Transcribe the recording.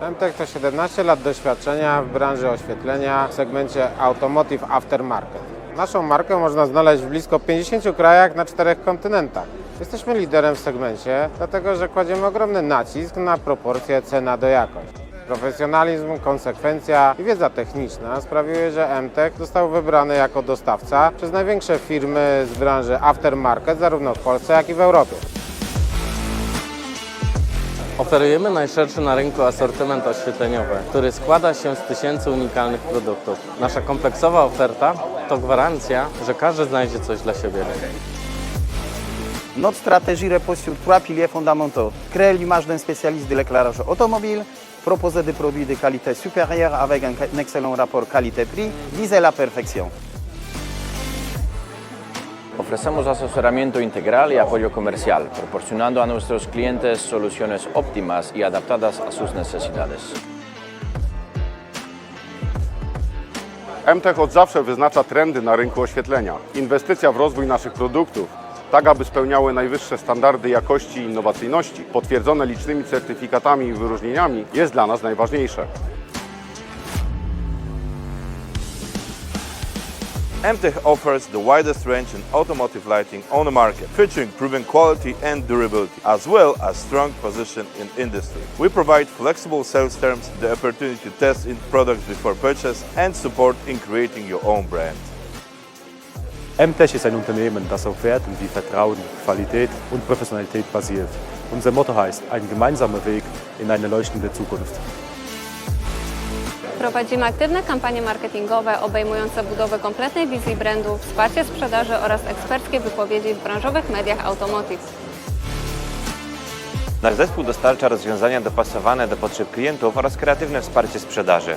MTech to 17 lat doświadczenia w branży oświetlenia w segmencie Automotive Aftermarket. Naszą markę można znaleźć w blisko 50 krajach na czterech kontynentach. Jesteśmy liderem w segmencie, dlatego że kładziemy ogromny nacisk na proporcje cena do jakość. Profesjonalizm, konsekwencja i wiedza techniczna sprawiły, że MTech został wybrany jako dostawca przez największe firmy z branży aftermarket zarówno w Polsce, jak i w Europie. Oferujemy najszerszy na rynku asortyment oświetleniowy, który składa się z tysięcy unikalnych produktów. Nasza kompleksowa oferta to gwarancja, że każdy znajdzie coś dla siebie. Notre stratégie repose sur trois piliers fondamentaux. Créer l'image d'un spécialiste de l'éclairage automobile, proposer des produits de qualité supérieure avec un, excellent rapport qualité-prix, viser la perfection. Ofrecemos asesoramiento integral y apoyo comercial, proporcionando a nuestros clientes soluciones óptimas y adaptadas a sus necesidades. MTech od zawsze wyznacza trendy na rynku oświetlenia. Inwestycja w rozwój naszych produktów, tak aby spełniały najwyższe standardy jakości i innowacyjności, potwierdzone licznymi certyfikatami i wyróżnieniami, jest dla nas najważniejsze. MTech offers the widest range in automotive lighting on the market, featuring proven quality and durability, as well as strong position in industry. We provide flexible sales terms, the opportunity to test in products before purchase, and support in creating your own brand. MTech ist ein Unternehmen, das auf Werten wie Vertrauen, Qualität und Professionalität basiert. Unser Motto heißt, ein gemeinsamer Weg in eine leuchtende Zukunft. Prowadzimy aktywne kampanie marketingowe obejmujące budowę kompletnej wizji brandu, wsparcie sprzedaży oraz eksperckie wypowiedzi w branżowych mediach automotive. Nasz zespół dostarcza rozwiązania dopasowane do potrzeb klientów oraz kreatywne wsparcie sprzedaży.